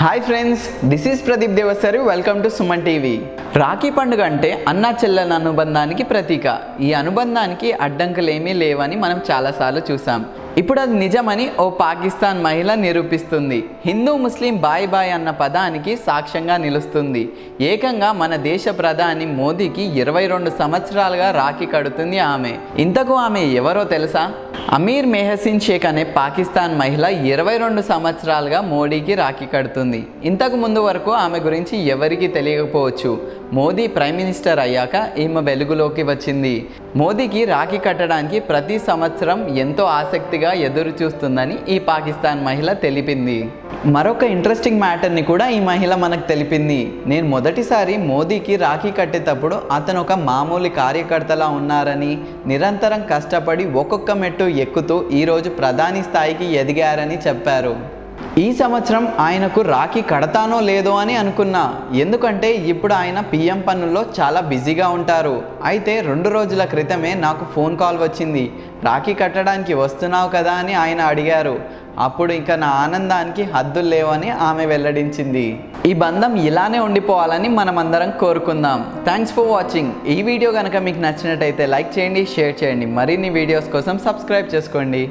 Hi friends this is Pradeep Devasari welcome to Suman TV. Rakhi పండుగ అంటే అన్నా చెల్లెల అనుబంధానికి ప్రతీక. ఈ అనుబంధానికి అడ్డంకులేమీ లేవని మనం చాలాసార్లు చూసాం ఇప్పుడు అది నిజమని ఓ పాకిస్తాన్ మహిళ నిరూపిస్తుంది. హిందూ ముస్లిం బాయ్ బాయ్ అన్న పదానికి సాక్ష్యంగా నిలుస్తుంది. ఏకంగా మన దేశ ప్రధాని మోదీకి ఇరవై రెండు సంవత్సరాలుగా రాఖీ కడుతుంది ఆమె. ఇంతకు ఆమె ఎవరో తెలుసా? అమీర్ మెహసిన్ షేక్ అనే పాకిస్తాన్ మహిళ ఇరవై రెండు సంవత్సరాలుగా మోడీకి రాఖీ కడుతుంది. ఇంతకు ముందు వరకు ఆమె గురించి ఎవరికీ తెలియకపోవచ్చు. మోదీ ప్రైమ్ మినిస్టర్ అయ్యాక ఈమె వెలుగులోకి వచ్చింది. మోదీకి రాఖీ కట్టడానికి ప్రతి సంవత్సరం ఎంతో ఆసక్తిగా ఎదురు చూస్తుందని ఈ పాకిస్తాన్ మహిళ తెలిపింది. మరొక ఇంట్రెస్టింగ్ మ్యాటర్ని కూడా ఈ మహిళ మనకు తెలిపింది. నేను మొదటిసారి మోదీకి రాఖీ కట్టేటప్పుడు అతను ఒక మామూలు కార్యకర్తలా ఉన్నారని నిరంతరం కష్టపడి ఒక్కొక్క మెట్టు ఎక్కుతూ ఈరోజు ప్రధాని స్థాయికి ఎదిగారని చెప్పారు. ఈ సంవత్సరం ఆయనకు రాఖీ కడతానో లేదో అని అనుకున్నా. ఎందుకంటే ఇప్పుడు ఆయన పిఎం పనుల్లో చాలా బిజీగా ఉంటారు. అయితే రెండు రోజుల క్రితమే నాకు ఫోన్ కాల్ వచ్చింది. రాఖీ కట్టడానికి వస్తున్నావు కదా అని ఆయన అడిగారు. అప్పుడు ఇంకా నా ఆనందానికి హద్దులు లేవని ఆమె వెల్లడించింది. ఈ బంధం ఇలానే ఉండిపోవాలని మనం అందరం కోరుకుందాం. థ్యాంక్స్ ఫర్ వాచింగ్ ఈ వీడియో కనుక మీకు నచ్చినట్టయితే లైక్ చేయండి షేర్ చేయండి. మరిన్ని వీడియోస్ కోసం సబ్స్క్రైబ్ చేసుకోండి.